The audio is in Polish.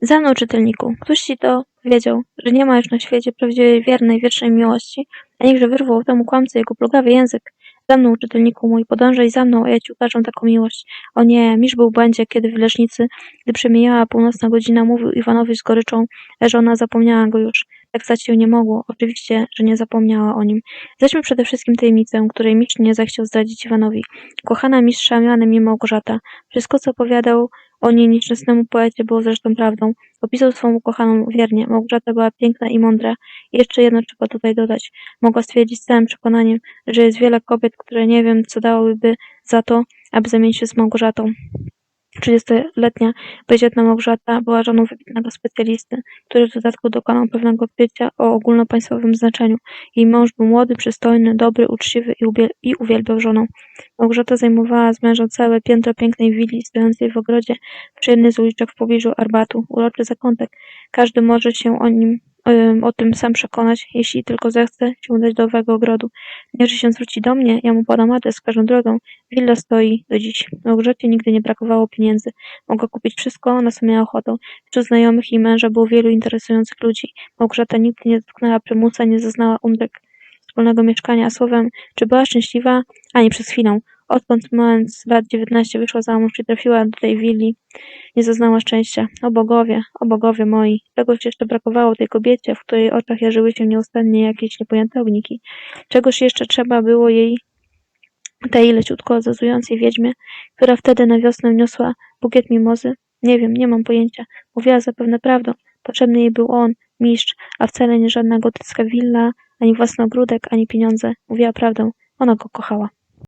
Za mną, czytelniku, któż ci to wiedział, że nie ma już na świecie prawdziwej, wiernej, wiecznej miłości, a niechże wyrwał temu kłamcy jego plugawy język. Za mną, czytelniku mój, podążaj za mną, a ja ci ukażę taką miłość. O nie, misz był w błędzie, kiedy w Lesznicy, gdy przemijała północna godzina, mówił Iwanowi z goryczą, że ona zapomniała go już. Tak stać się nie mogło. Oczywiście, że nie zapomniała o nim. Zaśmy przede wszystkim tajemnicę, której mistrz nie zechciał zdradzić Iwanowi. Kochana mistrza mianem nie Małgorzata. Wszystko, co opowiadał o niej nieszczęsnemu poecie, było zresztą prawdą. Opisał swą ukochaną wiernie. Małgorzata była piękna i mądra. I jeszcze jedno trzeba tutaj dodać. Mogła stwierdzić z całym przekonaniem, że jest wiele kobiet, które nie wiem, co dałyby za to, aby zamienić się z Małgorzatą. Trzydziestoletnia bezdzietna Małgorzata była żoną wybitnego specjalisty, który w dodatku dokonał pewnego odkrycia o ogólnopaństwowym znaczeniu. Jej mąż był młody, przystojny, dobry, uczciwy i, i uwielbiał żonę. Małgorzata zajmowała z mężem całe piętro pięknej willi stojącej w ogrodzie przy jednej z uliczek w pobliżu Arbatu. Uroczy zakątek. Każdy może się o nim o tym sam przekonać, jeśli tylko zechce się udać do owego ogrodu. Niech się zwróci do mnie, ja mu podam adres każdą drogą. Willa stoi do dziś. Małgorzacie nigdy nie brakowało pieniędzy. Mogła kupić wszystko, na co miała ochotę. Wśród znajomych jej męża było wielu interesujących ludzi. Małgorzata nigdy nie dotknęła prymusa, nie zaznała umdrek wspólnego mieszkania. Słowem, czy była szczęśliwa? Ani przez chwilę. Odkąd mając lat dziewiętnaście wyszła za mąż i trafiła do tej willi, nie zaznała szczęścia. O bogowie, o bogowie moi, czegoś jeszcze brakowało tej kobiecie, w której oczach jarzyły się nieustannie jakieś niepojęte ogniki. Czegoś jeszcze trzeba było jej, tej leciutko zazującej wiedźmie, która wtedy na wiosnę niosła bukiet mimozy? Nie wiem, nie mam pojęcia. Mówiła zapewne prawdę. Potrzebny jej był on, mistrz, a wcale nie żadna gotycka willa, ani własny ogródek, ani pieniądze. Mówiła prawdę. Ona go kochała.